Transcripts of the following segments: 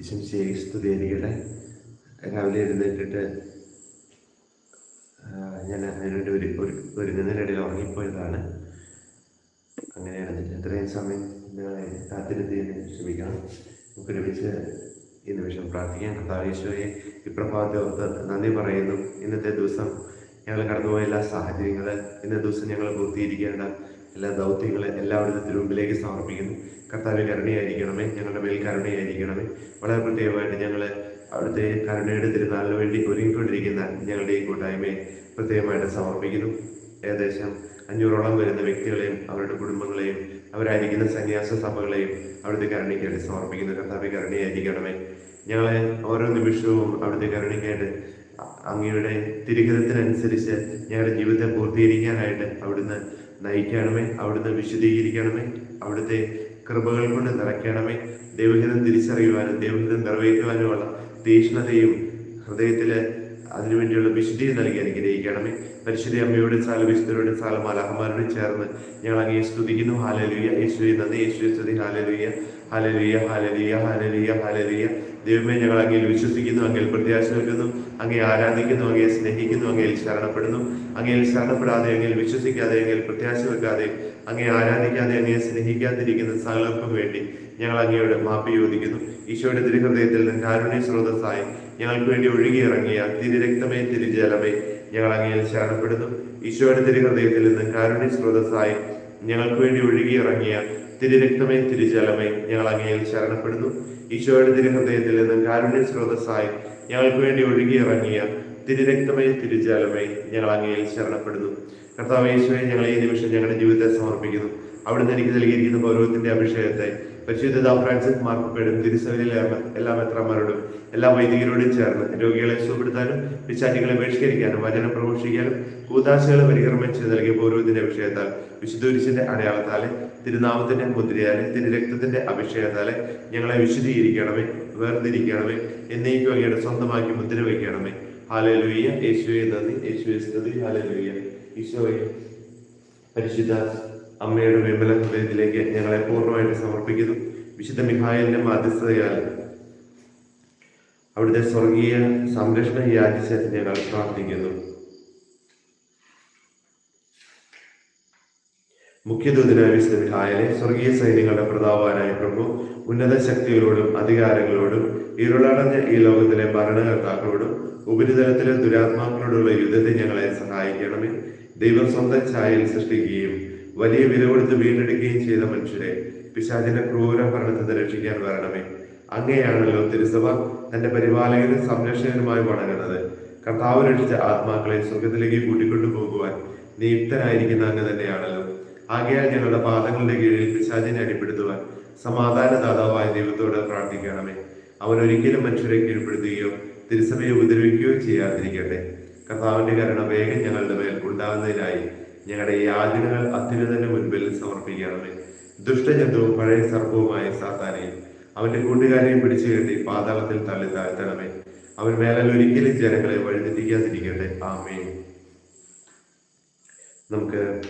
ഈശ്വരി സ്തുതിയായിരിക്കട്ടെ രാവിലെ എഴുന്നേറ്റിട്ട് ഞാൻ അതിനുവേണ്ടി ഒരു ഒരു ഒരുങ്ങുന്നതിനിടയിൽ ഉറങ്ങിപ്പോയതാണ്. അങ്ങനെയാണ് എത്രയും സമയം കാത്തിരുത്തിയതിന് ക്ഷമിക്കണം. നമുക്ക് ഒരുമിച്ച് ഈ നിമിഷം പ്രാർത്ഥിക്കാം. കർത്താവേശ്വരെ ഇപ്രഭാവത്തെ ഓർത്ത് നന്ദി പറയുന്നു. ഇന്നത്തെ ദിവസം ഞങ്ങൾ കടന്നുപോയ എല്ലാ സാഹചര്യങ്ങൾ ഇന്നത്തെ ദിവസം ഞങ്ങൾ പൂർത്തീകരിക്കേണ്ട എല്ലാ ദൗത്യങ്ങളെ എല്ലാവരുടെ തിരുമുമ്പിലേക്ക് സമർപ്പിക്കുന്നു. കർത്താവ് കരുണയായിരിക്കണമേ ഞങ്ങളുടെ മേൽ കരുണയായിരിക്കണമേ. വളരെ പ്രത്യേകമായിട്ട് ഞങ്ങൾ അവിടുത്തെ കരുണയുടെ തിരുനാളിന് വേണ്ടി ഒരുങ്ങിക്കൊണ്ടിരിക്കുന്ന ഞങ്ങളുടെ ഈ കൂട്ടായ്മയെ പ്രത്യേകമായിട്ട് സമർപ്പിക്കുന്നു. ഏകദേശം അഞ്ഞൂറോളം വരുന്ന വ്യക്തികളെയും അവരുടെ കുടുംബങ്ങളെയും അവരായിരിക്കുന്ന സന്യാസ സഭകളെയും അവിടുത്തെ കരുണയ്ക്കായിട്ട് സമർപ്പിക്കുന്നു. കർത്താവ് കരുണയായിരിക്കണമേ. ഞങ്ങളെ ഓരോ നിമിഷവും അവിടുത്തെ കരുണയ്ക്കായിട്ട് അങ്ങയുടെ തിരുഹിതത്തിനനുസരിച്ച് ഞങ്ങളുടെ ജീവിതത്തെ പൂർത്തീകരിക്കാനായിട്ട് അവിടുന്ന് നയിക്കണമേ അവിടുന്ന് വിശദീകരിക്കണമേ അവിടുത്തെ കൃപകൾ കൊണ്ട് നിറയ്ക്കണമേ. ദൈവഹിതം തിരിച്ചറിയുവാനും ദൈവഹിതം നിറവേറ്റുവാനുമുള്ള തീഷ്ണതയും ഹൃദയത്തിൽ അതിനുവേണ്ടിയുള്ള വിശുദ്ധിയും നൽകി അനുഗ്രഹിക്കണമേ. പരിശുദ്ധ അമ്മയുടെ സാല വിശുദ്ധരുടെ സാല മലഹമാരോട് ചേർന്ന് ഞങ്ങൾ അങ്ങേ സ്തുതിക്കുന്നു. ഹാലലുയ്യ യേശുവെ നന്ദി. യേശുവെ സ്തുതി. ഹാലലുയ. ഹാലലുയ ഹലരിയ ഹലരിയ ഹലരിയ ദൈവമേ ഞങ്ങൾ അങ്ങയിൽ വിശ്വസിക്കുന്നു അങ്ങയിൽ പ്രത്യാശ വെക്കുന്നു അങ്ങേ ആരാധിക്കുന്നു അങ്ങയെ സ്നേഹിക്കുന്നു അങ്ങയിൽ ശരണപ്പെടുന്നു. അങ്ങയിൽ ശരണപ്പെടാതെ അങ്ങയിൽ വിശ്വസിക്കാതെ അങ്ങയിൽ പ്രത്യാശ വെക്കാതെ അങ്ങേ ആരാധിക്കാതെ അങ്ങയെ സ്നേഹിക്കാതിരിക്കുന്ന സകലർക്കും വേണ്ടി ഞങ്ങൾ അങ്ങയോട് മാപ്പി യോജിക്കുന്നു ഈശോയുടെ തിരുഹൃദയത്തിൽ നിന്ന് കാരുണ്യ സ്രോതസ്സായി ഞങ്ങൾക്ക് വേണ്ടി ഒഴുകിയിറങ്ങിയ തിരുരക്തമേ തിരുജലമേ ഞങ്ങൾ അങ്ങയിൽ ശരണപ്പെടുന്നു. ഈശോയുടെ തിരുഹൃദയത്തിൽ നിന്ന് കാരുണ്യ സ്രോതസ്സായി ഞങ്ങൾക്ക് വേണ്ടി ഒഴുകിയിറങ്ങിയ തിരുരക്തമേ തിരുജലമേ ഞങ്ങൾ അങ്ങയിൽ ശരണപ്പെടുന്നു. ഈശോയുടെ തിരുഹൃദയത്തിൽ നിന്ന് കാരുണ്യ സ്രോതസ്സായി ഞങ്ങൾക്ക് വേണ്ടി ഒഴുകിയിറങ്ങിയ തിരുരക്തമേ തിരുജലമേ ഞങ്ങൾ അങ്ങയിൽ ശരണപ്പെടുന്നു. കർത്താവ് ഈശോയെ ഞങ്ങൾ ഈ നിമിഷം ഞങ്ങളുടെ ജീവിതത്തെ സമർപ്പിക്കുന്നു. അവിടുന്ന് എനിക്ക് നൽകിയിരിക്കുന്ന ഗൗരവത്തിന്റെ അഭിഷേകത്തെ പരിശുദ്ധ ഫ്രാൻസിസ് മാർക്കപ്പേടും തിരുസഭയിലെ എല്ലാ മെത്രമാരോടും എല്ലാ വൈദികരോടും ചേർന്ന് രോഗികളെ സുഖപ്പെടുത്താനും പിശാചികളെ ബഹിഷ്കരിക്കാനും വചനം പ്രഘോഷിക്കാനും കൂതാശകളെ പരികർമ്മം ചെയ്ത് നൽകിയ പൗരവത്തിന്റെ അഭിഷേകത്താൽ വിശുദ്ധുരിശിന്റെ അടയാളത്താലെ തിരുനാമത്തിന്റെ മുദ്രയാലെ തിരുരക്തത്തിന്റെ അഭിഷേകത്താലെ ഞങ്ങളെ വിശുദ്ധീകരിക്കണമേ വേർതിരിക്കണമേ എന്നേക്കും അങ്ങയുടെ സ്വന്തമാക്കി മുദ്ര വയ്ക്കണമേ. ഹാലലുയ്യ. യേശുവെ നന്ദി. യേശുവെ സ്തുതി. ഹാലലുയ്യ. ഈശോയെ. പരിശുദ്ധ അമ്മയുടെ വിമല ഹൃദയത്തിലേക്ക് ഞങ്ങളെ പൂർണമായിട്ട് സമർപ്പിക്കുന്നു. വിശുദ്ധ മിഹായലിന്റെ മാധ്യസ്ഥതയാൽ അവിടുത്തെ സ്വർഗീയ സംരക്ഷണം യാചിച്ച് ഞങ്ങൾ പ്രാർത്ഥിക്കുന്നു. മുഖ്യദൂതനായ വിശുദ്ധ മിഹായലെ സ്വർഗീയ സൈന്യങ്ങളുടെ പ്രതാപവാനായ പ്രഭു ഉന്നത ശക്തികളോടും അധികാരങ്ങളോടും ഇരുളടഞ്ഞ ഈ ലോകത്തിലെ ഭരണകർത്താക്കളോടും ഉപരിതലത്തിലെ ദുരാത്മാക്കളോടുള്ള യുദ്ധത്തെ ഞങ്ങളെ സഹായിക്കണമേ. ദൈവം സ്വന്തം ഛായയിൽ സൃഷ്ടിക്കുകയും വലിയ വില കൊടുത്ത് വീണ്ടെടുക്കുകയും ചെയ്ത മനുഷ്യരെ പിശാചിന്റെ ക്രൂര ഭരണത്തിൽ നിന്ന് രക്ഷിക്കാൻ വരണമേ. അങ്ങനെയാണല്ലോ തിരുസഭ തന്റെ പരിപാലകനും സംരക്ഷകനുമായി വണങ്ങുന്നത്. കർത്താവ് രക്ഷിച്ച ആത്മാക്കളെ സ്വർഗത്തിലേക്ക് കൂട്ടിക്കൊണ്ടു പോകുവാൻ നിയുക്തനായിരിക്കുന്ന അങ്ങ് തന്നെയാണല്ലോ. ആകയാൽ ഞങ്ങളുടെ പാദങ്ങളുടെ കീഴിൽ പിശാചിനെ അടിപ്പെടുത്തുവാൻ സമാധാനദാതാവായ ദൈവത്തോട് പ്രാർത്ഥിക്കണമേ. അവൻ ഒരിക്കലും മനുഷ്യരെ കീഴ്പ്പെടുത്തുകയോ തിരുസഭയെ ഉപദ്രവിക്കുകയോ ചെയ്യാതിരിക്കട്ടെ. കർത്താവിന്റെ കരുണ വേഗം ഞങ്ങളുടെ മേൽ ഉണ്ടാകുന്നതിനായി ഞങ്ങളുടെ യാചനകൾ അത്യുന്നതന്റെ മുൻപിൽ സമർപ്പിക്കണമേ. ദുഷ്ടജന്തുവും പഴയ സർപ്പവുമായ സാത്താനെയും അവന്റെ കൂട്ടുകാരെയും പിടിച്ചു കെട്ടി പാതാളത്തിൽ തള്ളി താഴ്ത്തണമേ. അവൻ മേലാൽ ഒരിക്കലും ജനങ്ങളെ വഴിതെറ്റിക്കാതിരിക്കട്ടെ. ആമേ നമുക്ക്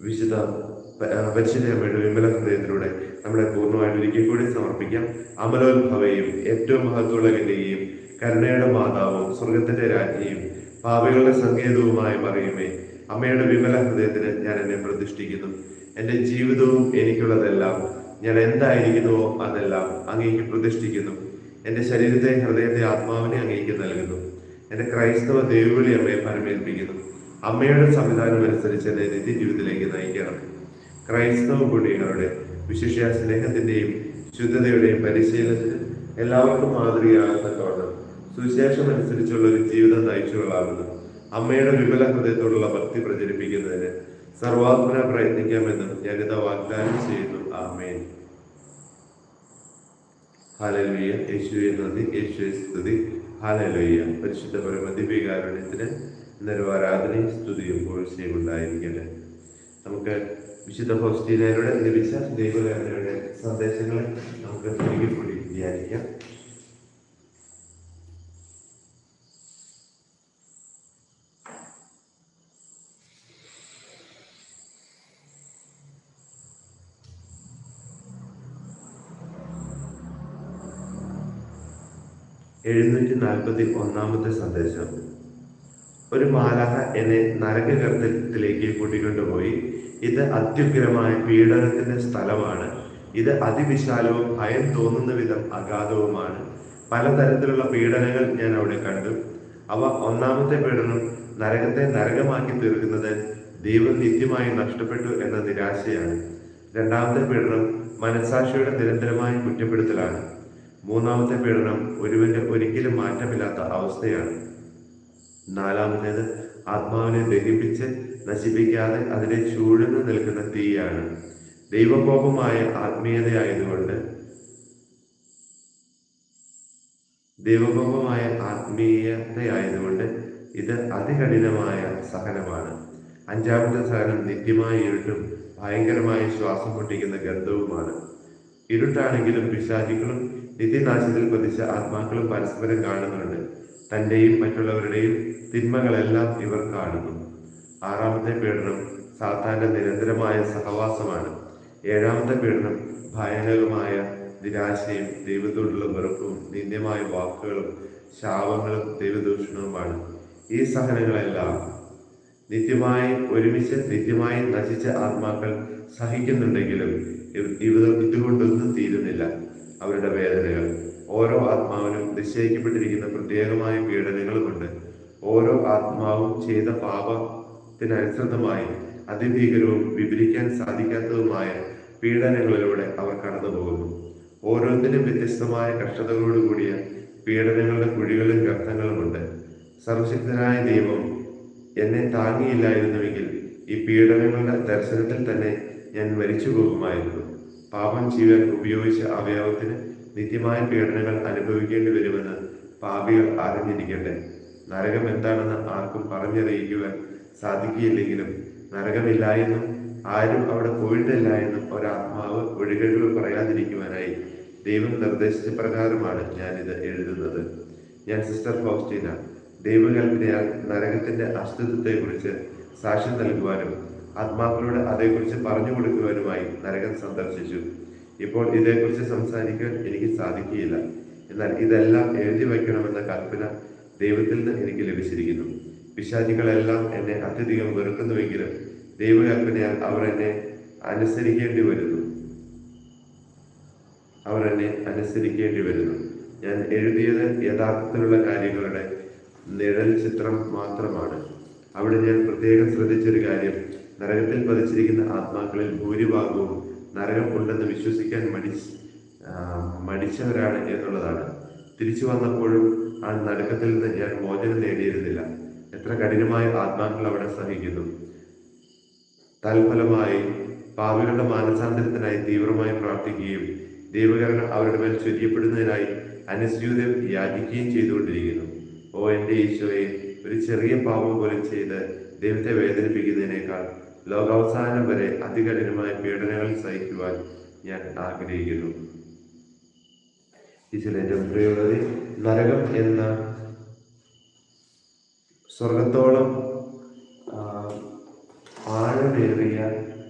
വിശുദ്ധ പ- ആ, പരിശുദ്ധ അമ്മയുടെ വിമല ഹൃദയത്തിലൂടെ നമ്മളെ പൂർണമായിട്ട് ഒരിക്കൽ കൂടി സമർപ്പിക്കാം. അമലോത്ഭവയും ഏറ്റവും മഹത്വമുള്ളകന്യയും കരുണയുടെ മാതാവും സ്വർഗത്തിന്റെ രാജ്ഞിയും പാപികളുടെ സങ്കേതവുമായ മറിയുമേ. അമ്മയുടെ വിമല ഹൃദയത്തിന് ഞാൻ എന്നെ പ്രതിഷ്ഠിക്കുന്നു. എന്റെ ജീവിതവും എനിക്കുള്ളതെല്ലാം ഞാൻ എന്തായിരിക്കുന്നുവോ അതെല്ലാം അങ്ങേക്ക് പ്രതിഷ്ഠിക്കുന്നു. എന്റെ ശരീരത്തെ ഹൃദയത്തെ ആത്മാവിനെ അങ്ങേക്ക് നൽകുന്നു. എന്റെ ക്രൈസ്തവ ദൈവവിളി അമ്മയെ പരമേൽപ്പിക്കുന്നു. അമ്മയുടെ സംവിധാനം അനുസരിച്ച് എന്നെ നിത്യജീവിതത്തിലേക്ക് നയിക്കണം. ക്രൈസ്തവ കുടികളുടെ വിശിഷ്യ സ്നേഹത്തിന്റെയും ശുദ്ധതയുടെയും പരിശീലനത്തിന് എല്ലാവർക്കും മാതൃകയാകുന്ന തോന്നണം സുവിശേഷം അനുസരിച്ചുള്ള ഒരു ജീവിതം നയിച്ചുകൊള്ളാമെന്നും അമ്മയുടെ വിമല ഹൃദയത്തോടുള്ള ഭക്തി പ്രചരിപ്പിക്കുന്നതിന് സർവാത്മന പ്രയത്നിക്കാമെന്നും ജനിത വാഗ്ദാനം ചെയ്യുന്നു. ആമേൻ. ഹാലലുയ്യ യേശുവെ നന്ദി. യേശുവെ സ്തുതി. ഹാലലുയ്യ പരിശുദ്ധ പരമദിവ്യകാരുണ്യത്തിന് ഇന്നൊരു ആരാധനയും സ്തുതിയും പോഴ്ചയും ഉണ്ടായിരിക്കട്ടെ. നമുക്ക് വിശുദ്ധ ഹോസ്റ്റീനയുടെ ലഭിച്ച ദൈവകാരണയുടെ സന്ദേശങ്ങളെ നമുക്ക് തിരികെ കൂടി ധ്യാനിക്കാം. എഴുന്നൂറ്റി നാൽപ്പത്തി ഒന്നാമത്തെ സന്ദേശം. ഒരു മാലാഹ എന്നെ നരകഗർത്തത്തിലേക്ക് കൂട്ടിക്കൊണ്ടുപോയി. ഇത് അത്യുഗ്രമായ പീഡനത്തിന്റെ സ്ഥലമാണ്. ഇത് അതിവിശാലവും ഭയം തോന്നുന്ന വിധം അഗാധവുമാണ്. പലതരത്തിലുള്ള പീഡനങ്ങൾ ഞാൻ അവിടെ കണ്ടു. അവ ഒന്നാമത്തെ പീഡനം നരകത്തെ നരകമാക്കി തീർക്കുന്നത് ദൈവം നിത്യമായി നഷ്ടപ്പെട്ടു എന്ന നിരാശയാണ്. രണ്ടാമത്തെ പീഡനം മനസാക്ഷിയുടെ നിരന്തരമായ കുറ്റപ്പെടുത്തലാണ്. മൂന്നാമത്തെ പീഡനം ഒരുവന്റെ ഒരിക്കലും മാറ്റമില്ലാത്ത അവസ്ഥയാണ്. നാലാമത്തേത് ആത്മാവിനെ ദഹിപ്പിച്ച് നശിപ്പിക്കാതെ അതിനെ ചൂഴ്ന്നു നിൽക്കുന്ന തീയാണ്. ദൈവകോപമായ ആത്മീയതയായതുകൊണ്ട് ദൈവകോപമായ ആത്മീയതയായതുകൊണ്ട് ഇത് അതികഠിനമായ സഹനമാണ്. അഞ്ചാമത്തെ സഹനം നിത്യമായ ഇരുട്ടും ഭയങ്കരമായ ശ്വാസം പൊട്ടിക്കുന്ന ഗന്ധവുമാണ്. ഇരുട്ടാണെങ്കിലും പിശാചികളും നിത്യനാശത്തിൽ പതിച്ച ആത്മാക്കളും പരസ്പരം കാണുന്നുണ്ട്. തന്റെയും മറ്റുള്ളവരുടെയും തിന്മകളെല്ലാം ഇവർ കാണുന്നു ആറാമത്തെ പീഡനം സാത്താന്റെ നിരന്തരമായ സഹവാസമാണ്. ഏഴാമത്തെ പീഡനം ഭയാനകമായ നിരാശയും ദൈവത്തോടുള്ള വെറുപ്പും നിന്ദ്യമായ വാക്കുകളും ശാപങ്ങളും ദൈവദൂഷണവുമാണ്. ഈ സഹനങ്ങളെല്ലാം നിത്യമായി ഒരുമിച്ച് നിത്യമായി നശിച്ച ആത്മാക്കൾ സഹിക്കുന്നുണ്ടെങ്കിലും ഇവ ഇതുകൊണ്ടൊന്നും തീരുന്നില്ല. അവരുടെ വേദനകൾ. ഓരോ ആത്മാവിനും നിശ്ചയിക്കപ്പെട്ടിരിക്കുന്ന പ്രത്യേകമായ പീഡനങ്ങളുമുണ്ട്. ഓരോ ആത്മാവും ചെയ്ത പാപത്തിനനുസൃതമായി അതിഭീകരവും വിവരിക്കാൻ സാധിക്കാത്തതുമായ പീഡനങ്ങളിലൂടെ അവർ കടന്നു പോകുന്നു ഓരോന്നിനും വ്യത്യസ്തമായ കഷ്ടതകളോട് കൂടിയ പീഡനങ്ങളുടെ കുഴികളും ഗർത്തങ്ങളുമുണ്ട്. സർവശക്തനായ ദൈവം എന്നെ താങ്ങിയില്ലായിരുന്നുവെങ്കിൽ ഈ പീഡനങ്ങളുടെ ദർശനത്തിൽ തന്നെ ഞാൻ മരിച്ചു പോകുമായിരുന്നു പാപം ചെയ്യാൻ ഉപയോഗിച്ച അവയവത്തിന് നിത്യമായ പീഡനങ്ങൾ അനുഭവിക്കേണ്ടി വരുമെന്ന് പാപികൾ അറിഞ്ഞിരിക്കട്ടെ. നരകം എന്താണെന്ന് ആർക്കും പറഞ്ഞറിയിക്കുവാൻ സാധിക്കുകയില്ലെങ്കിലും നരകമില്ല എന്നും ആരും അവിടെ പോയിട്ടില്ല എന്നും ഒരാത്മാവ് ഒഴികഴിവ് പറയാതിരിക്കുവാനായി ദൈവം നിർദ്ദേശിച്ച പ്രകാരമാണ് ഞാനിത് എഴുതുന്നത്. ഞാൻ സിസ്റ്റർ ഫൗസ്റ്റീന ദൈവകൽപ്പനയാൽ നരകത്തിന്റെ അസ്തിത്വത്തെക്കുറിച്ച് സാക്ഷ്യം നൽകുവാനും ആത്മാക്കളോട് അതേക്കുറിച്ച് പറഞ്ഞു കൊടുക്കുവാനുമായി നരകം സന്ദർശിച്ചു. ഇപ്പോൾ ഇതേക്കുറിച്ച് സംസാരിക്കാൻ എനിക്ക് സാധിക്കുകയില്ല. എന്നാൽ ഇതെല്ലാം എഴുതി വയ്ക്കണമെന്ന കൽപ്പന ദൈവത്തിൽ നിന്ന് എനിക്ക് ലഭിച്ചിരിക്കുന്നു. പിശാചികളെല്ലാം എന്നെ അത്യധികം വെറുക്കുന്നുവെങ്കിലും ദൈവകൽപ്പനയാൽ അവർ എന്നെ അനുസരിക്കേണ്ടി വരുന്നു. അവർ എന്നെ അനുസരിക്കേണ്ടി വരുന്നു. ഞാൻ എഴുതിയത് യഥാർത്ഥത്തിലുള്ള കാര്യങ്ങളുടെ നിഴൽ ചിത്രം മാത്രമാണ്. അവിടെ ഞാൻ പ്രത്യേകം ശ്രദ്ധിച്ചൊരു കാര്യം. നരകത്തിൽ പതിച്ചിരിക്കുന്ന ആത്മാക്കളിൽ ഭൂരിഭാഗവും നരകം ഉണ്ടെന്ന് വിശ്വസിക്കാൻ മടി മടിച്ചവരാണ് എന്നുള്ളതാണ്. തിരിച്ചു വന്നപ്പോഴും ആ നരകത്തിൽ നിന്ന് ഞാൻ മോചനം നേടിയിരുന്നില്ല. എത്ര കഠിനമായ ആത്മാക്കൾ അവിടെ സഹിക്കുന്നു. തൽഫലമായി പാവികളുടെ മാനസാന്തരത്തിനായി തീവ്രമായി പ്രാർത്ഥിക്കുകയും ദൈവകരണം അവരുടെ മേൽ ചൊരിയപ്പെടുന്നതിനായി അനുസ്യൂതം യാചിക്കുകയും ചെയ്തുകൊണ്ടിരിക്കുന്നു. ഓ എന്റെ ഈശോയെ ഒരു ചെറിയ പാപം പോലും ചെയ്ത് ദൈവത്തെ വേദനിപ്പിക്കുന്നതിനേക്കാൾ ലോകാവസാനം വരെ അതികഠിനമായ പീഡനങ്ങൾ സഹിക്കുവാൻ ഞാൻ ആഗ്രഹിക്കുന്നു. ഏറ്റവും പ്രിയമുള്ളത് നരകം എന്ന സ്വർഗത്തോളം ആഴമേറിയ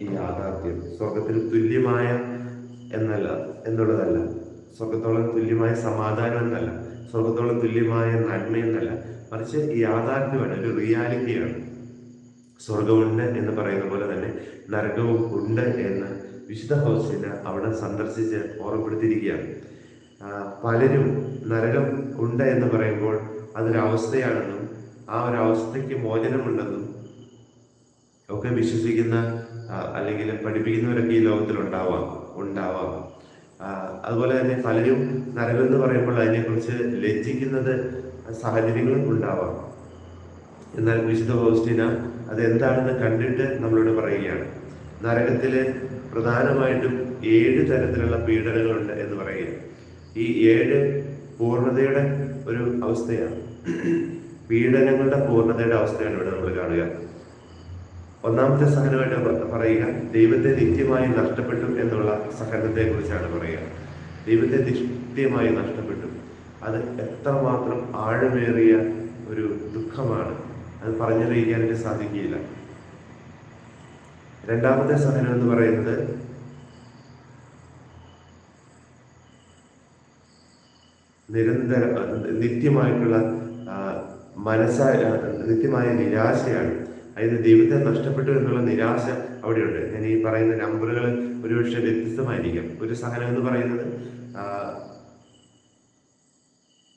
ഈ യാഥാർത്ഥ്യം സ്വർഗത്തിന് തുല്യമായ എന്നല്ല എന്നുള്ളതല്ല. സ്വർഗത്തോളം തുല്യമായ സമാധാനം എന്നല്ല. സ്വർഗത്തോളം തുല്യമായ നന്മയെന്നല്ല മറിച്ച് ഈ യാഥാർത്ഥ്യമാണ് ഒരു റിയാലിറ്റിയാണ് സ്വർഗമുണ്ട് എന്ന് പറയുന്ന പോലെ തന്നെ നരകവും ഉണ്ട് എന്ന് വിശുദ്ധ ഹൗസിന് അവിടെ സന്ദർശിച്ച് ഓർമ്മപ്പെടുത്തിയിരിക്കുകയാണ്. പലരും നരകം ഉണ്ട് എന്ന് പറയുമ്പോൾ അതൊരവസ്ഥയാണെന്നും ആ ഒരു അവസ്ഥയ്ക്ക് മോചനമുണ്ടെന്നും ഒക്കെ വിശ്വസിക്കുന്ന അല്ലെങ്കിൽ പഠിപ്പിക്കുന്നവരൊക്കെ ഈ ലോകത്തിൽ ഉണ്ടാവാം. ഉണ്ടാവാം അതുപോലെ തന്നെ പലരും നരകം എന്ന് പറയുമ്പോൾ അതിനെക്കുറിച്ച് ലജ്ജിക്കുന്നത് സാഹചര്യങ്ങളും ഉണ്ടാവാം. എന്നാൽ വിശുദ്ധ ഹോസ്റ്റിന അത് എന്താണെന്ന് കണ്ടിട്ട് നമ്മളോട് പറയുകയാണ്. നരകത്തിൽ പ്രധാനമായിട്ടും ഏഴ് തരത്തിലുള്ള പീഡനങ്ങളുണ്ട് എന്ന് പറയുക ഈ ഏഴ് പൂർണതയുടെ ഒരു അവസ്ഥയാണ്. പീഡനങ്ങളുടെ പൂർണതയുടെ അവസ്ഥയാണ് ഇവിടെ നമ്മൾ കാണുക. ഒന്നാമത്തെ സഹനമായിട്ട് പറയുക ദൈവത്തെ നിത്യമായി നഷ്ടപ്പെട്ടു എന്നുള്ള സഹനത്തെ കുറിച്ചാണ് പറയുക. ദൈവത്തെ നിത്യമായി നഷ്ടപ്പെട്ടു. അത് എത്രമാത്രം ആഴമേറിയ ഒരു ദുഃഖമാണ്. അത് പറഞ്ഞറിയിക്കാനായിട്ട് സാധിക്കുകയില്ല. രണ്ടാമത്തെ സഹനം എന്ന് പറയുന്നത് നിരന്തര നിത്യമായിട്ടുള്ള മനസ്സായ നിത്യമായ നിരാശയാണ്. അതായത് ദൈവത്തെ നഷ്ടപ്പെട്ടു എന്നുള്ള നിരാശ അവിടെയുണ്ട്. ഞാൻ ഈ പറയുന്ന നമ്പറുകൾ ഒരുപക്ഷെ വ്യത്യസ്തമായിരിക്കാം. ഒരു സഹനം എന്ന് പറയുന്നത്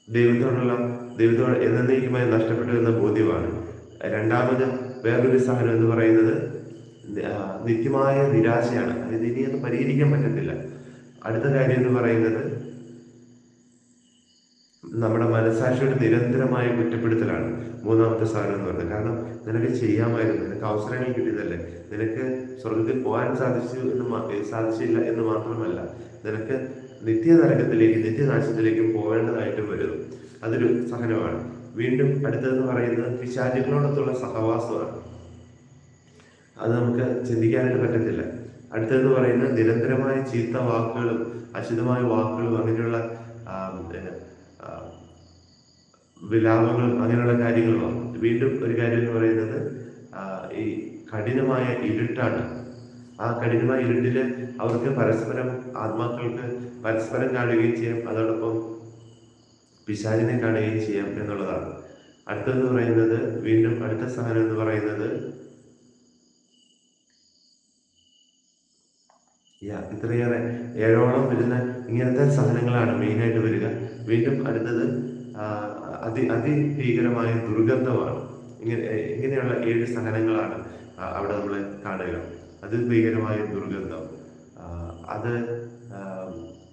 ദൈവത്തോടുള്ള ദൈവത്തോട് എന്നേക്കുമായി നഷ്ടപ്പെട്ടു എന്ന ബോധ്യമാണ്. രണ്ടാമത് വേറൊരു സഹനം എന്ന് പറയുന്നത് നിത്യമായ നിരാശയാണ്. അതായത് ഇനി അത് പരിഹരിക്കാൻ പറ്റത്തില്ല. അടുത്ത കാര്യം എന്ന് പറയുന്നത് നമ്മുടെ മനസാക്ഷിയുടെ നിരന്തരമായ കുറ്റപ്പെടുത്തലാണ് മൂന്നാമത്തെ സാധനം എന്ന് പറയുന്നത്. കാരണം നിനക്ക് ചെയ്യാമായിരുന്നു. നിനക്ക് അവസരങ്ങൾ കിട്ടിയതല്ലേ. നിനക്ക് സ്വർഗത്തിൽ പോകാൻ സാധിച്ചു എന്ന് സാധിച്ചില്ല എന്ന് മാത്രമല്ല നിനക്ക് നിത്യനരകത്തിലേക്ക് നിത്യനാശത്തിലേക്കും പോകേണ്ടതായിട്ട് വരുന്നു അതൊരു സഹനമാണ്. വീണ്ടും അടുത്തതെന്ന് പറയുന്നത് പിശാചുകളോടൊത്തുള്ള സഹവാസമാണ്. അത് നമുക്ക് ചിന്തിക്കാനായിട്ട് പറ്റത്തില്ല. അടുത്തതെന്ന് പറയുന്നത് നിരന്തരമായ ചീത്ത വാക്കുകളും അശുദ്ധമായ വാക്കുകളും അങ്ങനെയുള്ള വിലാപങ്ങളും അങ്ങനെയുള്ള കാര്യങ്ങളുമാണ്. വീണ്ടും ഒരു കാര്യം എന്ന് പറയുന്നത് ഈ കഠിനമായ ഇരുട്ടാണ്. ആ കഠിനമായ ഇരുട്ടിൽ അവർക്ക് പരസ്പരം ആത്മാക്കൾക്ക് പരസ്പരം കാണുകയും ചെയ്യാം. അതോടൊപ്പം പിശാചിനെ കാണുകയും ചെയ്യാം എന്നുള്ളതാണ്. അടുത്തതെന്ന് പറയുന്നത് വീണ്ടും അടുത്ത സഹനം എന്ന് പറയുന്നത് ഇത്രയേറെ. ഏഴോളം വരുന്ന ഇങ്ങനത്തെ സഹനങ്ങളാണ് മെയിനായിട്ട് വരിക. വീണ്ടും അടുത്തത് അതി അതിഭീകരമായ ദുർഗന്ധമാണ്. ഇങ്ങനെ ഇങ്ങനെയുള്ള ഏഴ് സഹനങ്ങളാണ് അവിടെ നമ്മൾ കാണുക. അതിഭീകരമായ ദുർഗന്ധം. അത്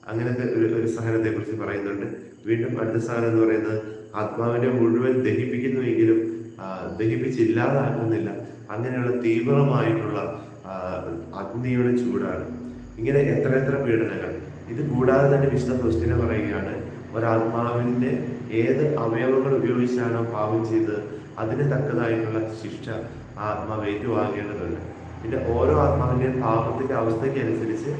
അങ്ങനത്തെ ഒരു ഒരു സഹനത്തെ കുറിച്ച് പറയുന്നുണ്ട്. വീണ്ടും അടുത്ത സാധനം എന്ന് പറയുന്നത് ആത്മാവിനെ മുഴുവൻ ദഹിപ്പിക്കുന്നുവെങ്കിലും ദഹിപ്പിച്ചില്ലാതാക്കുന്നില്ല. അങ്ങനെയുള്ള തീവ്രമായിട്ടുള്ള അഗ്നിയുടെ ചൂടാണ്. ഇങ്ങനെ എത്ര എത്ര പീഡനങ്ങൾ. ഇത് കൂടാതെ തന്നെ വിശുദ്ധ ഫസ്റ്റിനെ പറയുകയാണ് ഒരാത്മാവിന്റെ ഏത് അവയവങ്ങൾ ഉപയോഗിച്ചാണോ പാപം ചെയ്തത് അതിന് തക്കതായിട്ടുള്ള ശിക്ഷ ആത്മാവ് ഏറ്റുവാങ്ങേണ്ടതുണ്ട്. പിന്നെ ഓരോ ആത്മാവിന്റെയും പാപത്തിന്റെ അവസ്ഥയ്ക്ക് അനുസരിച്ച്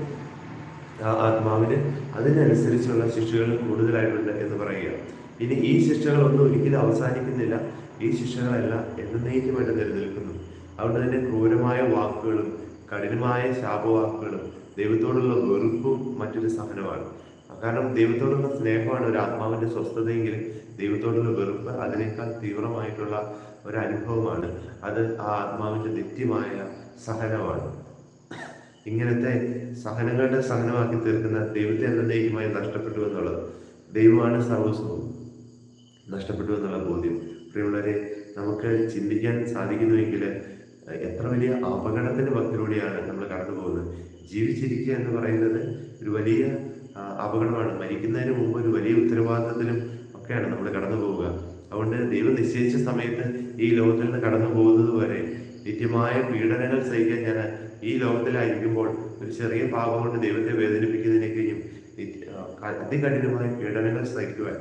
ആ ആത്മാവിന് അതിനനുസരിച്ചുള്ള ശിക്ഷകൾ കൂടുതലായിട്ടുണ്ട് എന്ന് പറയുക. ഇനി ഈ ശിക്ഷകളൊന്നും ഒരിക്കലും അവസാനിക്കുന്നില്ല. ഈ ശിക്ഷകളല്ല എന്നേക്കുമായിട്ട് നിലനിൽക്കുന്നു. അതുകൊണ്ട് തന്നെ ക്രൂരമായ വാക്കുകളും കഠിനമായ ശാപവാക്കുകളും ദൈവത്തോടുള്ള വെറുപ്പും മറ്റൊരു സഹനമാണ്. കാരണം ദൈവത്തോടുള്ള സ്നേഹമാണ് ഒരു ആത്മാവിന്റെ സ്വസ്ഥതയെങ്കിൽ ദൈവത്തോടുള്ള വെറുപ്പ് അതിനേക്കാൾ തീവ്രമായിട്ടുള്ള ഒരു അനുഭവമാണ്. അത് ആ ആത്മാവിന്റെ നിത്യമായ സഹനമാണ്. ഇങ്ങനത്തെ സഹനങ്ങളുടെ സഹനമാക്കി തീർക്കുന്ന ദൈവത്തെ എന്നേക്കുമായി നഷ്ടപ്പെട്ടു എന്നുള്ളത്. ദൈവമാണ് സർവസ്വവും നഷ്ടപ്പെട്ടു എന്നുള്ള ബോധ്യം. പ്രിയമുള്ളവരെ നമുക്ക് ചിന്തിക്കാൻ സാധിക്കുന്നുവെങ്കിൽ എത്ര വലിയ അപകടത്തിന്റെ പക്കലൂടെയാണ് നമ്മൾ കടന്നു പോകുന്നത്. ജീവിച്ചിരിക്കുക എന്ന് പറയുന്നത് ഒരു വലിയ അപകടമാണ്. മരിക്കുന്നതിന് മുമ്പ് ഒരു വലിയ ഉത്തരവാദിത്തത്തിലും ഒക്കെയാണ് നമ്മൾ കടന്നു പോവുക. അതുകൊണ്ട് ദൈവം നിശ്ചയിച്ച സമയത്ത് ഈ ലോകത്തിൽ നിന്ന് കടന്നു പോകുന്നത് വരെ നിത്യമായ പീഡനങ്ങൾ സഹിക്കാൻ ഞാൻ ഈ ലോകത്തിലായിരിക്കുമ്പോൾ ഒരു ചെറിയ പാപം കൊണ്ട് ദൈവത്തെ വേദനിപ്പിക്കുന്നതിനെ കഴിഞ്ഞും നിത്യ- ആ, അതികഠിനമായ പീഡനങ്ങൾ സഹിക്കുവാൻ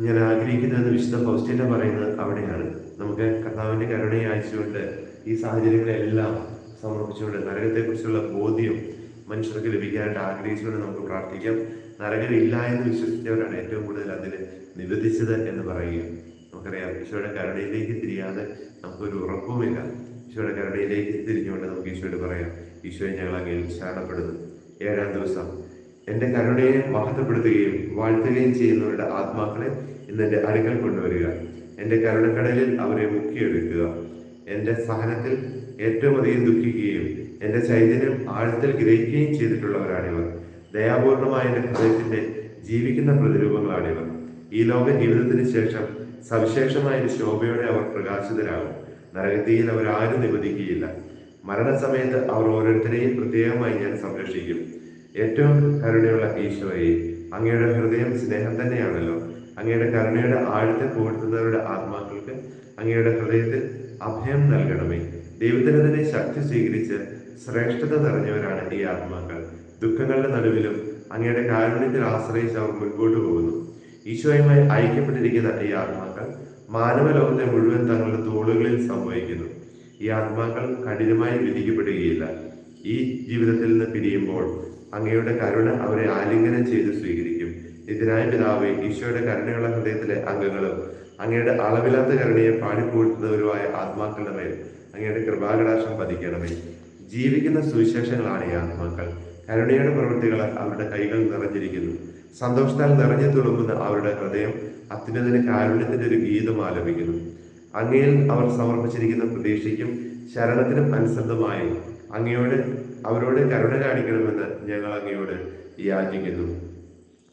ഞാൻ ആഗ്രഹിക്കുന്നതെന്ന് വിശുദ്ധ ഫൗസ്റ്റീന പറയുന്നത് അവിടെയാണ്. നമുക്ക് കർത്താവിന്റെ കരുണയെ അയച്ചുകൊണ്ട് ഈ സാഹചര്യങ്ങളെല്ലാം സമർപ്പിച്ചുകൊണ്ട് നരകത്തെക്കുറിച്ചുള്ള ബോധ്യം മനുഷ്യർക്ക് ലഭിക്കാനായിട്ട് ആഗ്രഹിച്ചുകൊണ്ട് നമുക്ക് പ്രാർത്ഥിക്കാം. നരകമില്ല എന്ന് വിശ്വസിച്ചവരാണ് ഏറ്റവും കൂടുതൽ അതിൽ നിബന്ധിച്ചത് എന്ന് പറയുക. നമുക്കറിയാം ഈശോയുടെ കരുണയിലേക്ക് തിരിയാതെ നമുക്കൊരു ഉറപ്പുമില്ല. ഈശോയുടെ കരുണയിലേക്ക് തിരിഞ്ഞുകൊണ്ട് നമുക്ക് ഈശോയോട് പറയാം ഈശോയെ ഞങ്ങൾ അങ്ങയിൽ ശരണപ്പെടുന്നു. ഏഴാം ദിവസം എന്റെ കരുണയെ മഹത്വപ്പെടുത്തുകയും വാഴ്ത്തുകയും ചെയ്യുന്നവരുടെ ആത്മാക്കളെ ഇന്ന് എന്റെ അടുക്കൽ കൊണ്ടുവരിക. എന്റെ കരുണക്കടലിൽ അവരെ മുക്കിയെടുക്കുക. എന്റെ സഹനത്തിൽ ഏറ്റവും അധികം ദുഃഖിക്കുകയും എന്റെ ചൈതന്യം ആഴത്തിൽ ഗ്രഹിക്കുകയും ചെയ്തിട്ടുള്ളവരാണിവർ. ദയാപൂർണമായ എന്റെ ഹൃദയത്തിന്റെ ജീവിക്കുന്ന പ്രതിരൂപങ്ങളാണിവർ. ഈ ലോക ജീവിതത്തിന് ശേഷം സവിശേഷമായ ശോഭയോടെ അവർ പ്രകാശിതരാകും. നരകത്തിയിൽ ആരും നിവധിക്കുകയില്ല. മരണസമയത്ത് അവർ ഓരോരുത്തരെയും പ്രത്യേകമായി ഞാൻ സംരക്ഷിക്കും. ഏറ്റവും കരുണയുള്ള ഈശോയെ അങ്ങയുടെ ഹൃദയം സ്നേഹം തന്നെയാണല്ലോ. അങ്ങയുടെ കരുണയുടെ ആഴത്തെ പുകഴ്ത്തുന്നവരുടെ ആത്മാക്കൾക്ക് അങ്ങയുടെ ഹൃദയത്തിൽ അഭയം നൽകണമേ. ദൈവത്തിന് ശക്തി സ്വീകരിച്ച് ശ്രേഷ്ഠത നിറഞ്ഞവരാണ് ഈ ആത്മാക്കൾ. ദുഃഖങ്ങളുടെ നടുവിലും അങ്ങയുടെ കാരുണ്യത്തിൽ ആശ്രയിച്ച് അവർ മുൻപോട്ട് പോകുന്നു. ഈശോയുമായി ഐക്യപ്പെട്ടിരിക്കുന്ന ഈ ആത്മാക്കൾ മാനവലോകത്തെ മുഴുവൻ തങ്ങളുടെ തോളുകളിൽ സംഭവിക്കുന്നു ഈ ആത്മാക്കൾ കഠിനമായി വിധിക്കപ്പെടുകയില്ല. ഈ ജീവിതത്തിൽ നിന്ന് പിരിയുമ്പോൾ അങ്ങയുടെ കരുണ അവരെ ആലിംഗനം ചെയ്ത് സ്വീകരിക്കും. ഇതിനായ പിതാവ് ഈശോയുടെ കരുണയുള്ള ഹൃദയത്തിലെ അംഗങ്ങളും അങ്ങയുടെ അളവില്ലാത്ത കരുണയെ പാടിപ്പൂഴ്ത്തുന്നവരുമായ ആത്മാക്കളുടെ മേൽ അങ്ങയുടെ കൃപാകടാശം പതിക്കണമേ. ജീവിക്കുന്ന സുവിശേഷങ്ങളാണ് ഈ ആത്മാക്കൾ. കരുണയുടെ പ്രവൃത്തികളാൽ അവരുടെ കൈകൾ നിറഞ്ഞിരിക്കുന്നു. സന്തോഷത്താൽ നിറഞ്ഞു തുളുമ്പുന്ന അവരുടെ ഹൃദയം അത്യുന്നതിന് കാരുണ്യത്തിന്റെ ഒരു ഗീതം ആലപിക്കുന്നു. അങ്ങയിൽ അവർ സമർപ്പിച്ചിരിക്കുന്ന പ്രതീക്ഷയ്ക്കും ശരണത്തിനും അനുസൃതമായി അങ്ങയോട് അവരോട് കരുണ കാണിക്കണമെന്ന് ഞങ്ങൾ അങ്ങയോട് യാചിക്കുന്നു.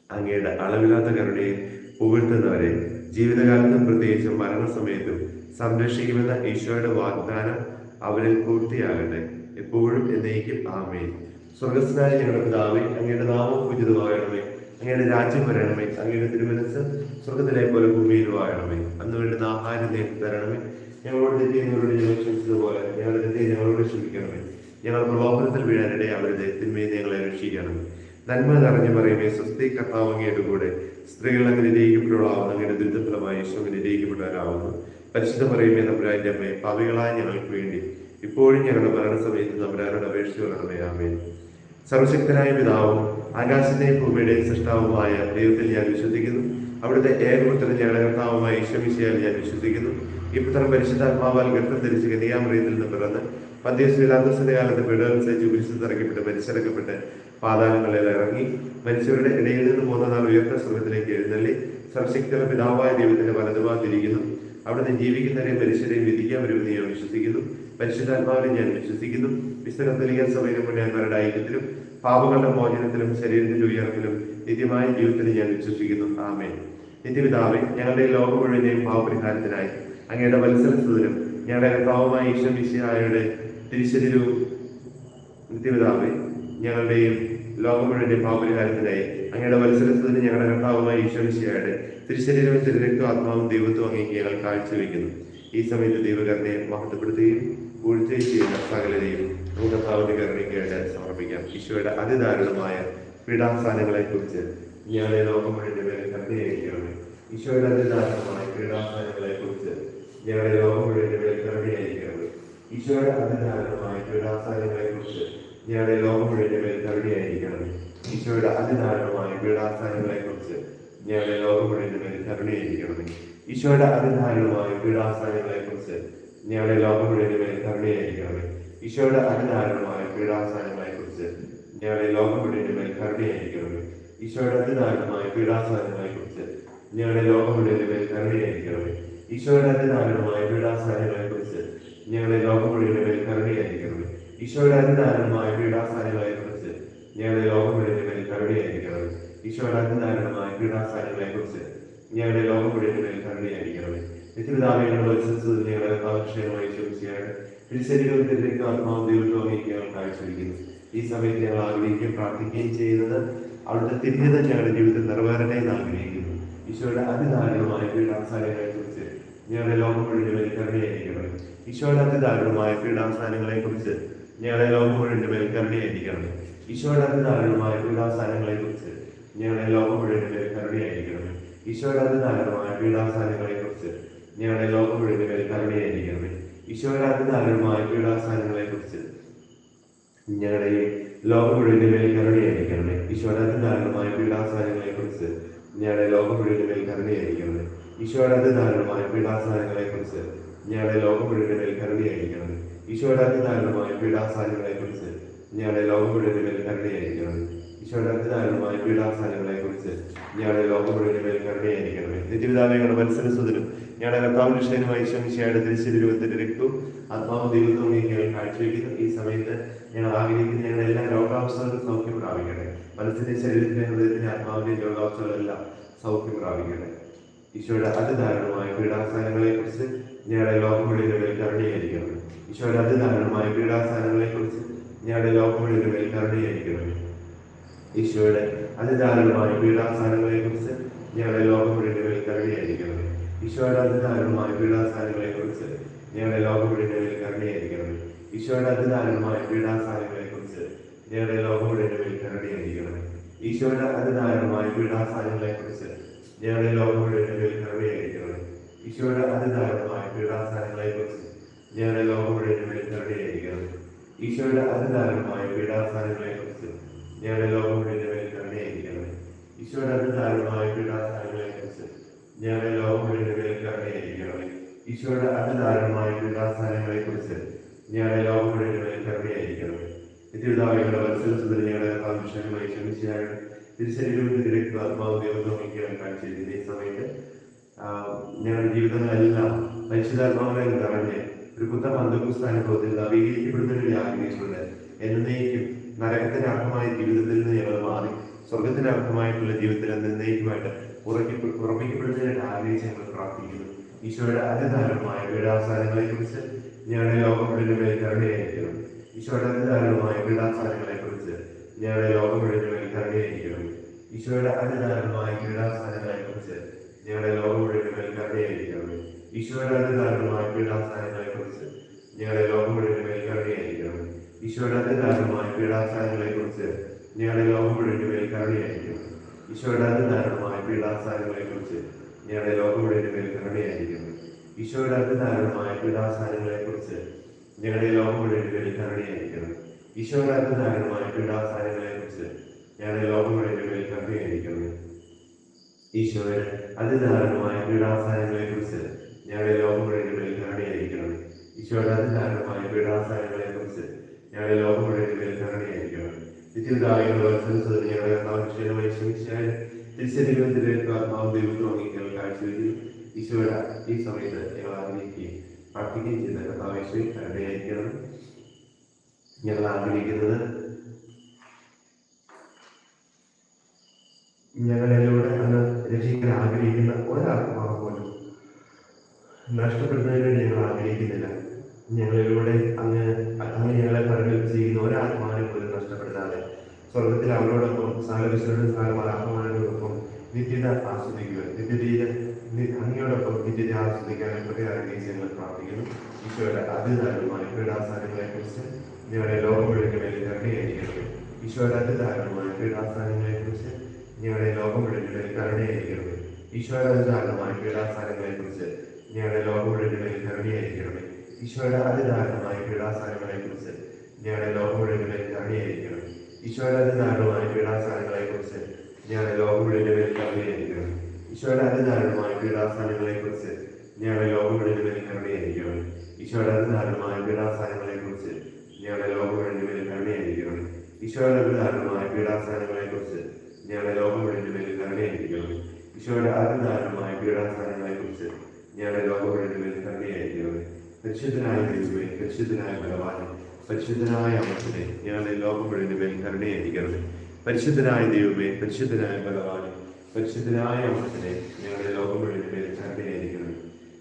അങ്ങയുടെ അളവില്ലാത്ത കരുണയെ പുകഴ്ത്തുന്നവരെ ജീവിതകാലത്തും പ്രത്യേകിച്ചും മരണസമയത്തും സംരക്ഷിക്കുമെന്ന ഈശോയുടെ വാഗ്ദാനം അവരിൽ പൂർത്തിയാകട്ടെ. എപ്പോഴും എന്നേക്കും ആമേ സ്വർഗസ്നായ ഞങ്ങളുടെ പിതാവേ അങ്ങയുടെ നാമം പൂജിതമാകണമേ അങ്ങയുടെ രാജ്യം വരണമേ അങ്ങയുടെ തിരുമനസ് സ്വർഗത്തിലെ പോലെ ഭൂമിയിലും ആകണമേ അന്ന് വേണ്ടുന്ന ആഹാരം നേരിട്ട് തരണമേ. ഞങ്ങളോട് തെറ്റിയുന്നവരോട് ഞങ്ങൾ ക്ഷമിച്ചതുപോലെ ഞങ്ങളുടെ തെറ്റി ഞങ്ങളോട് ക്ഷമിക്കണമേ. ഞങ്ങൾ പ്രലോഭനത്തിൽ വീഴാനിടെ അവരുടെ തിന്മയെ ഞങ്ങളെ രക്ഷിക്കണമേ. നന്മ നിറഞ്ഞു പറയുമേ സ്വസ്തി കർത്താവ് കൂടെ. സ്ത്രീകൾ അങ്ങ് നിരയിക്കപ്പെട്ടവളാവുന്നു അങ്ങയുടെ ദുരിതഫലമായി യേശു നിരയിക്കപ്പെട്ടവരാവുന്നു പരിശുദ്ധ പറയുമേ തമ്പുരാന്റെ അമ്മയെ പാവികളായ ഞങ്ങൾക്ക് വേണ്ടി ഇപ്പോഴും ഞങ്ങളുടെ മരണസമയത്ത് തമ്പുരാനോട് അപേക്ഷ വരണമേ ആമേൻ. സർവശക്തനായ പിതാവും ആകാശത്തെയും ഭൂമിയുടെയും സൃഷ്ടാവുമായ ദൈവത്തിൽ ഞാൻ വിശ്വസിക്കുന്നു. അവിടുത്തെ ഏകപുത്രൻ ഞങ്ങളുടെ ഈശ്വമിശയാൽ ഞാൻ വിശ്വസിക്കുന്നു. ഈ പുത്രൻ പരിശുദ്ധാത്മാവാൽ ഗർഭം ധരിച്ച് കന്യാമറിയത്തിൽ നിന്ന് പിറന്ന് പദ്യശ്രീലാന്തസിന്റെ കാലത്ത് പിടകനുസരിച്ച് കുരിശിൽ തറയ്ക്കപ്പെട്ട് മരിച്ചിറക്കപ്പെട്ട് പാതാളങ്ങളിൽ ഇറങ്ങി മനുഷ്യരുടെ ഇടയിൽ നിന്ന് മൂന്ന് നാൾ ഉയർന്ന സ്വർഗത്തിലേക്ക് എഴുന്നള്ളി സർവശക്തിയുടെ പിതാവായ ദൈവത്തിന്റെ വലതുഭാഗത്തിരിക്കുന്നു. അവിടുന്ന് ജീവിക്കുന്നവരെയും മനുഷ്യരെയും വിധിക്കാൻ വരുമെന്ന് ഞാൻ വിശ്വസിക്കുന്നു. പരിശുദ്ധാത്മാവിനെ ഞാൻ വിശ്വസിക്കുന്നു. വിശുദ്ധ കത്തോലിക്കൻ സഭയിലും പുണ്യന്മാരുടെ ഐക്യത്തിലും പാപങ്ങളുടെ മോചനത്തിലും ശരീരത്തിന്റെ ഉയർപ്പിലും നിത്യമായ ജീവിതത്തിൽ ഞാൻ വിശ്വസിക്കുന്നു. ആമേ നിത്യപിതാവേ ഞങ്ങളുടെ ലോകം മുഴുവനെയും പാവപരിഹാരത്തിനായി അങ്ങയുടെ വത്സരസ്വതനും ഞങ്ങളുടെ കർത്താവുമായ ഈശ്വര മിശിഹായുടെ തിരിശരീരവും നിത്യപിതാവേ ഞങ്ങളുടെയും ലോകം മുഴുവന്റെയും പാപപരിഹാരത്തിനായി അങ്ങയുടെ വത്സരത്തിന് ഞങ്ങളുടെ കർത്താവുമായ ഈശ്വര മിശിഹായുടെ തിരിശരീരവും ശരീരത്വം ആത്മാവും ദൈവത്വം അങ്ങേക്ക് ഞങ്ങൾ കാഴ്ചവെക്കുന്നു. ഈ സമയത്ത് ദൈവകരണയെ മഹത്വപ്പെടുത്തുകയും പൂഴ്ത്തുകയും ചെയ്യുന്ന സകലരെയും നമുക്ക് കർത്താവിന്റെ സമർപ്പിക്കാം. ഈശോയുടെ അതിദാരുണമായ പീഡാസ്ഥാനങ്ങളെ കുറിച്ച് ഞങ്ങളെ ലോകം മുഴുവൻ മേലെ ഈശോയുടെ അതിദാരുണമായ പീഡാസ്ഥാനങ്ങളെ കുറിച്ച് ഞങ്ങളെ ലോകം മുഴുവൻ കരുണയായിരിക്കണമേ ഈശോയുടെ അതിദാരുണമായ പീഡാസ്ഥാനങ്ങളെ കുറിച്ച് ഞങ്ങളുടെ ലോകം മുഴുവൻ മേൽ ഈശോയുടെ അതിദാരുണമായ പീഡാസ്ഥാനങ്ങളെ കുറിച്ച് ഞങ്ങളുടെ ലോകം മുഴുവൻ മേൽ ഈശോയുടെ അതിദാരുണമായ പീഡാസ്ഥാനങ്ങളെ കുറിച്ച് ഞങ്ങളുടെ ലോകം മുഴുവനുമേൽ മേൽ കരുണയായിരിക്കണമേ. ഈശോയുടെ അതിദാരുണമായ പീഡാസ്ഥാനങ്ങളെ കുറിച്ച് ഞങ്ങളുടെ ലോകം മുഴുവനുമേൽ മേൽ കരുണയായിരിക്കണമേ. ഈശോയുടെ അതിദാരുണമായ പീഡാസ്ഥാനങ്ങളെ കുറിച്ച് ഞങ്ങളുടെ ലോകം മുഴുവനുമേൽ കരുണയായിരിക്കണമേ. ഈശോയുടെ അതിദാരുണമായ പീഡാസ്ഥാനങ്ങളെ കുറിച്ച് ഞങ്ങളുടെ ലോകം മുഴുവനുമേൽ കരുണയായിരിക്കണമേ. ഈശോയുടെ അതിദാരുണമായ പീഡാസ്ഥാനങ്ങളെ കുറിച്ച് ഞങ്ങളുടെ ലോകം മുഴുവനുമേൽ കരുണയായിരിക്കണമേ. ഈശോയുടെ അതിദാരുണമായ പീഡാസ്ഥാനങ്ങളെ കുറിച്ച് ഞങ്ങളുടെ ലോകം മുഴുവൻ കരുണയായിരിക്കണമേ നിത്യപിതാവെ ഞങ്ങളുടെ കാലക്ഷേമമായി ചോദിച്ചാണ് തിരിച്ചരികളിലേക്ക് ആത്മാവ് ദൈവത്വം ഞങ്ങൾ കാഴ്ചവെക്കുന്നു. ഈ സമയത്ത് ഞങ്ങൾ ആഗ്രഹിക്കുകയും പ്രാർത്ഥിക്കുകയും ചെയ്യുന്നത് അവിടുത്തെ തിരിഞ്ഞത് ഞങ്ങളുടെ ജീവിതത്തിൽ നിറവേറണേ എന്ന് ആഗ്രഹിക്കുന്നു. ഈശോയുടെ അതിദാരുണമായ പീഡാസ്ഥാനങ്ങളെ കുറിച്ച് ഞങ്ങളുടെ ലോകം മുഴുവൻ മേൽ ഈശോയുടെ അതിദാരുണമായ പീഡാസ്ഥാനങ്ങളെ കുറിച്ച് ഞങ്ങളുടെ ലോകം മുഴുവൻ മേൽക്കരണയായിരിക്കണം ഈശോയുടെ അതിദാരുണമായ പീഡാസ്ഥാനങ്ങളെ കുറിച്ച് ഞങ്ങളുടെ ലോകം മുഴുവൻ മേൽ കരുണയായിരിക്കണമേ ഈശോയുടെ അതിദാരുണമായ പീഡാസ്ഥാനങ്ങളെ കുറിച്ച് ഞങ്ങളുടെ ലോകം മുഴുവൻ കരുണയായിരിക്കണമേ. ഈശോയുടെ അതിദാരുണമായ പീഡാസ്ഥാനങ്ങളെ കുറിച്ച് ഞങ്ങളുടെ ലോകം മുഴുവൻ കരുണയായിരിക്കണമേ. ഈശോയുടെ അതിദാരുണമായ പീഡാസ്ഥാനങ്ങളെ കുറിച്ച് ഞങ്ങളുടെ ലോകം മുഴുവൻ കരുണയായിരിക്കണമേ. ഈശോയുടെ അതിദാരുണമായ പീഡാസ്ഥാനങ്ങളെ കുറിച്ച് ഞങ്ങളുടെ ലോകം മുഴുവൻ കരുണയായിരിക്കണമേ. ഈശോയുടെ അതിദാരുണമായ പീഡാസ്ഥാനങ്ങളെ കുറിച്ച് ഞങ്ങളുടെ ലോകം മുഴുവൻ കരുണയായിരിക്കണമേ. ഈശോയുടെ അതിദാരുണമായ പീഡാസ്ഥാനങ്ങളെ കുറിച്ച് ഞങ്ങളുടെ ലോകം മുഴുവൻ മേൽ കരുണയായിരിക്കണമേ നിത്യപിതാവയുടെ മത്സരസുതനും ഞങ്ങളുടെ കർത്താവ് നിഷ്ഠനുമായി ശമിശയുടെ തിരിച്ചിരുവത്തിന്റെ രക്തവും ആത്മാവ് ദൈവത്തോടെ ഞങ്ങൾ കാഴ്ചവെക്കുന്നു. ഈ സമയത്ത് ഞങ്ങൾ ആഗ്രഹിക്കുന്ന ഞങ്ങളുടെ എല്ലാ രോഗാവസ്ഥകളും സൗഖ്യം പ്രാപിക്കട്ടെ. മനസ്സിന്റെ ശരീരത്തിന്റെ ഹൃദയത്തിന്റെ ആത്മാവിന്റെ രോഗാവസ്ഥകളെല്ലാം സൗഖ്യം പ്രാപിക്കട്ടെ. ഈശോയുടെ അതിദാരുണമായ പീഡാസ്ഥാനങ്ങളെ കുറിച്ച് ഞങ്ങളുടെ ലോകം മുഴുവൻ മേൽ കരുണയായിരിക്കണം ഈശോയുടെ അതിദാരുണമായ പീഡാസ്ഥാനങ്ങളെ കുറിച്ച് ഞങ്ങളുടെ ലോകം മുഴുവൻ മേൽ കരുണയായിരിക്കണം ഈശോയുടെ അതിദാരുണമായ പീഡാസ്ഥാനങ്ങളെ കുറിച്ച് ഞങ്ങളുടെ ലോകം മുഴുവൻ മേൽ കരുണയായിരിക്കണം ഈശോയുടെ അതിദാരുണമായ പീഡാസ്ഥാനങ്ങളെ കുറിച്ച് ഞങ്ങളുടെ ലോകം മുഴുവൻ മേൽ കരുണയായിരിക്കണം ഈശോയുടെ അതിദാരുണമായ പീഡാസ്ഥാനങ്ങളെ കുറിച്ച് ഞങ്ങളുടെ ലോകം മുഴുവൻ മേൽ കരുണയായിരിക്കണം ഈശോയുടെ അതിദാരുണമായ പീഡാസ്ഥാനങ്ങളെ കുറിച്ച് ഞങ്ങളുടെ ലോകം മുഴുവൻ മേൽ കരുണയായിരിക്കണം ഈശോയുടെ അതിദാരുണമായ പീഡാസ്ഥാനങ്ങളെ കുറിച്ച് ഞങ്ങളുടെ ലോകം മുഴുവൻ മേൽ കരുണയായിരിക്കണം ഈശോയുടെ അതിദാരുണമായ പീഡാസ്ഥാനങ്ങളെ കുറിച്ച് ഞങ്ങളുടെ മുഴുവൻ മേൽ കരുണയായിരിക്കണം ഈശോയുടെ അതിദാരുണമായ പീഡാസ്ഥാനങ്ങളെ ഞങ്ങളുടെ ലോകം മുഴുവൻ മേൽ കരുണയായിരിക്കണം ഈശോയുടെ അതിദാരുണമായ പീഡാസ്ഥാനങ്ങളെ കുറിച്ച് ഞങ്ങളുടെ ലോകം മുഴുവൻ മേൽ കരുണയായിരിക്കണം നിത്യപിതാവികളുടെ വത്സല പരിശുദ്ധ ഞങ്ങളുടെ ആവശ്യമായി ക്ഷമിച്ചാണ് തിരിച്ചറിവും തിരക്ക് ആത്മാവ് ദൈവത്തോമിക്കാൻ കാണിച്ചിരുന്നത് ഈ സമയത്ത് ഞങ്ങളുടെ ജീവിതങ്ങളെല്ലാം പരിശുദ്ധാത്മാവിനെ നിറഞ്ഞ് ഒരു പുത്ത പന്തപുസ്താനുഭവത്തിൽ നവീകരിക്കപ്പെടുന്നതിന് വേണ്ടി ആഗ്രഹിച്ചുകൊണ്ട് എന്നേക്കും നരകത്തിന് അർഹമായ ജീവിതത്തിൽ നിന്ന് ഞങ്ങൾ മാറി സ്വർഗത്തിന്റെ അർഹമായിട്ടുള്ള ജീവിതത്തിൽ എന്നേക്കുമായിട്ട് ഉറക്കി ഉറപ്പിക്കപ്പെടുന്നതിനായിട്ട് ആഗ്രഹിച്ച് ഞങ്ങൾ പ്രാർത്ഥിക്കുന്നു. ഈശോയുടെ അതിദാരുണമായ വീടാവസാനങ്ങളെ കുറിച്ച് ഞങ്ങളുടെ ലോകം മുഴുവൻ മേൽ കരുണയായിരിക്കണം. ഈശോയുടെ അതിദാരുണമായ വീടാവസാനങ്ങളെ കുറിച്ച് ഞങ്ങളുടെ ലോകം മുഴുവൻ മേൽ കരുണയായിരിക്കണം. ഈശോയുടെ അതിദാരുണമായ വീടാവസാനങ്ങളെ കുറിച്ച് ഞങ്ങളുടെ ലോകം മുഴുവൻ മേൽ കരുണയായിരിക്കണം. ഈശോയുടെ അതിദാരുണമായ വീടാവസാനങ്ങളെ കുറിച്ച് ഞങ്ങളുടെ ലോകം മുഴുവൻ മേൽ കരുണയായിരിക്കണം. ഈശോയുടെ അതിദാരുണമായ പീഡാസാരങ്ങളെ കുറിച്ച് ഞങ്ങളുടെ ലോകം മുഴുവൻ മേൽ കരുണയായിരിക്കണം ഈശോയുടെ അതിദാരുണമായ പീഡാസാരങ്ങളെ കുറിച്ച് ഞങ്ങളുടെ ലോകം മുഴുവൻ മേൽ കരുണയായിരിക്കണം ഈശോയുടെ അതിദാരുണമായ പീഡാസാരങ്ങളെ കുറിച്ച് ഞങ്ങളുടെ ലോകം മുഴുവൻ മേൽ കരുണയായിരിക്കണം ഈശോയുടെ അതിദാരുണമായ പീഡാസാരങ്ങളെ കുറിച്ച് ഞങ്ങളുടെ ലോകം മുഴുവൻ മേൽ കരുണയായിരിക്കണം ഈശോയുടെ അതിദാരുണമായ പീഡാസാരങ്ങളെ കുറിച്ച് ഞങ്ങളുടെ ലോകം മുഴുവൻ മേൽ കരുണയായിരിക്കണം ഈശോയുടെ അതിദാരുണമായ പീഡാസാരങ്ങളെ ഞങ്ങളുടെ ലോകം മുഴുവൻ കർത്താവിഷയമായി ശ്രമിച്ചാൽ തിരിച്ചറിവത്തിലേക്ക് ആത്മാവ് ഈ ഞങ്ങൾ അന്ന് രക്ഷിക്കാൻ ആഗ്രഹിക്കുന്ന ഒരാത്മാവ് പോലും നഷ്ടപ്പെടുന്നതിന് ഞങ്ങൾ ആഗ്രഹിക്കുന്നില്ല. ഞങ്ങളിലൂടെ അങ്ങ് അങ്ങ് ഞങ്ങളെ കടലിൽ ചെയ്യുന്ന ഒരാത്മാവിനെ പോലും നഷ്ടപ്പെടുത്താതെ സ്വർഗത്തിൽ അവരോടൊപ്പം സാലവിശ്വരുടെ സാലമാലാത്മാവിനോടൊപ്പം നിത്യത ആസ്വദിക്കുക നിത്യതയിൽ അങ്ങയോടൊപ്പം നിത്യത ആസ്വദിക്കാൻ ആഗ്രഹിച്ച് ഞങ്ങൾ പ്രാർത്ഥിക്കുന്നു. ഈശോയുടെ അതിദാരുണമായ പീഡാസാരങ്ങളെ കുറിച്ച് ഞങ്ങളുടെ ലോകം മുഴുവൻ മേൽ കരുണയായിരിക്കണം ഈശോയുടെ അതിദാരുണമായ ക്രീഡാസ്ഥാനങ്ങളെ കുറിച്ച് ഞങ്ങളുടെ ലോകം മുഴുവൻ കരുണയായിരിക്കണമേ ഈശോയുടെ അതിദാരുണമായ ക്രീഡാസ്ഥാനങ്ങളെ കുറിച്ച് ഞങ്ങളുടെ ലോകം മുഴുവൻ കരുണയായിരിക്കണമേ ഈശോയുടെ അതിദാരണമായ പീഡാസാരങ്ങളെ കുറിച്ച് ഞങ്ങളുടെ ലോകം മുഴുവൻ അറിയായിരിക്കണം ഈശോയുടെ അതിദാരണമായ പീഡാസാരങ്ങളെ കുറിച്ച് ഞങ്ങളുടെ ലോകം മുഴുവൻ അറിയായിരിക്കണം ഈശോയുടെ അതിദാരണമായ പീഡാസാരങ്ങളെ കുറിച്ച് ഞങ്ങളുടെ ലോകം മുഴുവൻ അറിയായിരിക്കണം ഈശോയുടെ അതിദാരണമായ പീഡാസാരങ്ങളെ കുറിച്ച് ഞങ്ങളുടെ ലോകം മുഴുവൻ അറിയായിരിക്കണം ഈശോയുടെ അതിദാരണമായ പീഡാസാരങ്ങളെ കുറിച്ച് ഞങ്ങളുടെ ലോകം മുഴുവൻ അറിയായിരിക്കണം ഈശോയുടെ അതിദാരണമായ പീഡാസാരങ്ങളെ കുറിച്ച് ഞങ്ങളുടെ ലോകം മുഴുവൻ അറിയായിരിക്കണം പരിശുദ്ധനായ ദൈവമേ പരിശുദ്ധനായ ബലവാനെ പരിശുദ്ധനായ അമ്മത്തിനെ ഞങ്ങളെ ലോകം മുഴുവൻ മേൽ കരുണയായിരിക്കണമേ പരിശുദ്ധനായ ദൈവമേ പരിശുദ്ധനായ ബലവാനെ പരിശുദ്ധനായ അമ്മത്തിനെ ഞങ്ങളുടെ ലോകം മുഴുവൻ കരുണയായിരിക്കണം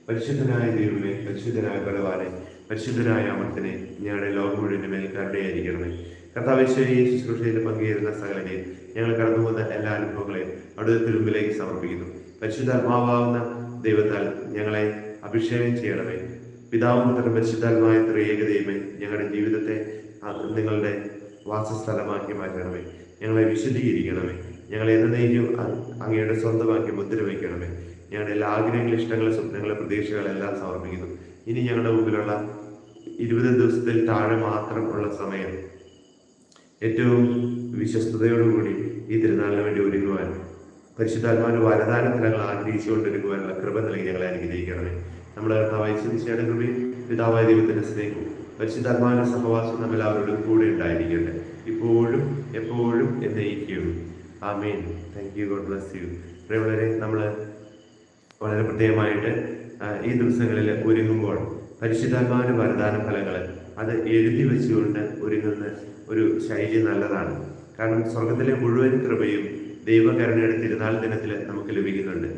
പരിശുദ്ധനായ ദൈവമേ പരിശുദ്ധനായ ബലവാനെ പരിശുദ്ധനായ അമ്മത്തിനെ ഞങ്ങളുടെ ലോകം മുഴുവൻ മേൽ കരുണയായിരിക്കണമേ കർത്താവേശ്വരി ശുശ്രൂഷയിൽ പങ്കുചേരുന്ന സകലനെയും ഞങ്ങൾ കടന്നു പോകുന്ന എല്ലാ അനുഭവങ്ങളെയും അവിടുത്തെ തിരുമ്പിലേക്ക് സമർപ്പിക്കുന്നു. പരിശുദ്ധാത്മാവാകുന്ന ദൈവത്താൽ ഞങ്ങളെ അഭിഷേകം ചെയ്യണമേ. പിതാവും പുത്രനും പരിശുദ്ധാത്മായ ത്രിയേക ദൈവമേ ഞങ്ങളുടെ ജീവിതത്തെ നിങ്ങളുടെ വാസസ്ഥലമാക്കി മാറ്റണമേ. ഞങ്ങളെ വിശദീകരിക്കണമേ ഞങ്ങളെ എന്നേക്കും അങ്ങയുടെ സ്വന്തമാക്കി മുദ്ര വയ്ക്കണമേ ഞങ്ങളുടെ എല്ലാ ആഗ്രഹങ്ങളും ഇഷ്ടങ്ങളും സ്വപ്നങ്ങളും പ്രതീക്ഷകളെല്ലാം സമർപ്പിക്കുന്നു. ഇനി ഞങ്ങളുടെ മുമ്പിലുള്ള ഇരുപത് ദിവസത്തിൽ താഴെ മാത്രം ഉള്ള സമയം ഏറ്റവും വിശ്വസ്തയോടുകൂടി ഈ തിരുനാളിന് വേണ്ടി ഒരുങ്ങുവാൻ പരിശുദ്ധാത്മാവിന്റെ വരദാന ഫലങ്ങൾ ആഗ്രഹിച്ചുകൊണ്ടിരിക്കുവാനുള്ള കൃപ നൽകി ഞങ്ങളെ അനുഗ്രഹിക്കണമേ. നമ്മുടെ കർത്താവായ കൃപയും പിതാവായ ദൈവത്തിന്റെ സ്നേഹവും പരിശുദ്ധാത്മാവിന്റെ സഹവാസം നമ്മൾ അവരോടും കൂടെ ഉണ്ടായിരിക്കട്ടെ. ഇപ്പോഴും എപ്പോഴും എന്നയിക്കും ആമേൻ. Thank you God bless you വളരെ നമ്മൾ വളരെ പ്രത്യേകമായിട്ട് ഈ ദിവസങ്ങളിൽ ഒരുങ്ങുമ്പോൾ പരിശുദ്ധാത്മാവിന്റെ വരദാന ഫലങ്ങൾ അത് എഴുതി വെച്ചുകൊണ്ട് ഒരുങ്ങുന്ന ഒരു ശൈലി നല്ലതാണ്. കാരണം സ്വർഗത്തിലെ മുഴുവൻ കൃപയും ദൈവകരുണയുടെ തിരുനാൾ ദിനത്തിൽ നമുക്ക് ലഭിക്കുന്നുണ്ട്.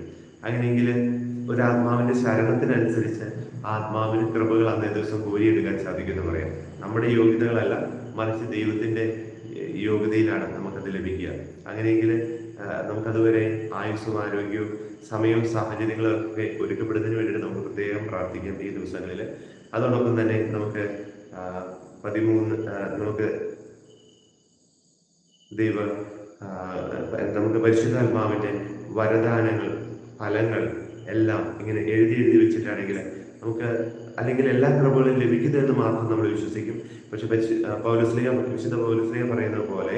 അങ്ങനെയെങ്കിൽ ഒരു ആത്മാവിന്റെ ശരണത്തിനനുസരിച്ച് ആത്മാവിന് കൃപകൾ അന്നേ ദിവസം കോരിയെടുക്കാൻ സാധിക്കുമെന്ന് പറയാം. നമ്മുടെ യോഗ്യതകളല്ല മറിച്ച് ദൈവത്തിന്റെ യോഗ്യതയിലാണ് നമുക്കത് ലഭിക്കുക. അങ്ങനെയെങ്കിൽ നമുക്കതുവരെ ആയുസ്സും ആരോഗ്യവും സമയവും സാഹചര്യങ്ങളും ഒക്കെ ഒരുക്കപ്പെടുന്നതിന് വേണ്ടിയിട്ട് നമുക്ക് പ്രത്യേകം പ്രാർത്ഥിക്കാം ഈ ദിവസങ്ങളിൽ. അതോടൊപ്പം തന്നെ നമുക്ക് പതിമൂന്ന് നമുക്ക് ദൈവ നമുക്ക് പരിശുദ്ധാത്മാവിന്റെ വരദാനങ്ങൾ ഫലങ്ങൾ എല്ലാം ഇങ്ങനെ എഴുതി എഴുതി വെച്ചിട്ടാണെങ്കിൽ നമുക്ക് അല്ലെങ്കിൽ എല്ലാ കൃപകളും ലഭിക്കുന്നതെന്ന് മാത്രം നമ്മൾ വിശ്വസിക്കും. പക്ഷെ പൗലോസ്ലിഹ വിശുദ്ധ പൗലോസ്ലിഹ പറയുന്നത് പോലെ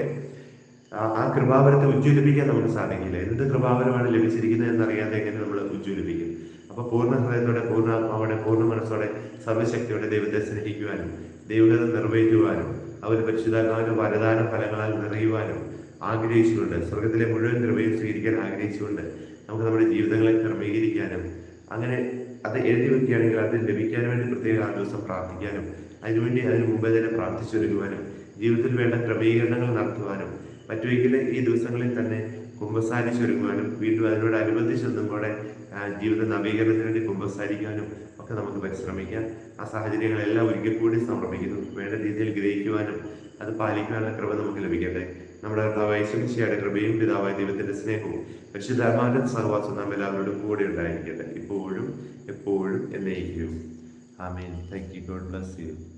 ആ- കൃപാവരത്തെ ഉജ്ജ്വലിപ്പിക്കാൻ നമുക്ക് സാധിക്കില്ല. എന്ത് കൃപാവരമാണ് ലഭിച്ചിരിക്കുന്നത് എന്നറിയാതെ എങ്ങനെ നമ്മൾ ഉജ്ജ്വലിപ്പിക്കും? അപ്പൊ പൂർണ ഹൃദയത്തോടെ പൂർണ ആത്മാവോടെ പൂർണ മനസ്സോടെ സർവശക്തിയോടെ ദൈവത്തെ സ്നേഹിക്കുവാനും ദൈവത നിറവേറ്റുവാനും അവർ പരിശുദ്ധാത്മാവിന്റെ വരദാന ഫലങ്ങളാൽ നിറയുവാനും ആഗ്രഹിച്ചുകൊണ്ട് സ്വർഗത്തിലെ മുഴുവൻ കൃപയും സ്വീകരിക്കാൻ ആഗ്രഹിച്ചുകൊണ്ട് നമുക്ക് നമ്മുടെ ജീവിതങ്ങളെ ക്രമീകരിക്കാനും അങ്ങനെ അത് എഴുതി വെക്കുകയാണെങ്കിൽ അത് ലഭിക്കാൻ വേണ്ടി പ്രത്യേക ആ ദിവസം പ്രാർത്ഥിക്കാനും അതിനുവേണ്ടി അതിന് മുമ്പേ തന്നെ പ്രാർത്ഥിച്ചൊരുക്കുവാനും ജീവിതത്തിൽ വേണ്ട ക്രമീകരണങ്ങൾ നടത്തുവാനും പറ്റുമെങ്കിൽ ഈ ദിവസങ്ങളിൽ തന്നെ കുമ്പസാരിച്ചൊരുങ്ങുവാനും വീണ്ടും അതിനോടനുബന്ധിച്ചൊന്നും കൂടെ ആ, ജീവിത നവീകരണത്തിന് വേണ്ടി കുമ്പസാരിക്കാനും ഒക്കെ നമുക്ക് പരിശ്രമിക്കാം. ആ സാഹചര്യങ്ങളെല്ലാം ഒരിക്കൽ കൂടി സമർപ്പിക്കുന്നു. വേണ്ട രീതിയിൽ ഗ്രഹിക്കുവാനും അത് പാലിക്കുവാനുള്ള ക്രമം നമുക്ക് ലഭിക്കട്ടെ. നമ്മുടെ കർത്താവായ ശംശിയുടെ കൃപയും പിതാവായ ദൈവത്തിന്റെ സ്നേഹവും പരിശുദ്ധാത്മാവിന്റെ സഹവാസം നാം എല്ലാവരോടും കൂടെ ഉണ്ടായിരിക്കട്ടെ. ഇപ്പോഴും എപ്പോഴും എന്നേക്കും. ആമേൻ. Thank you God bless you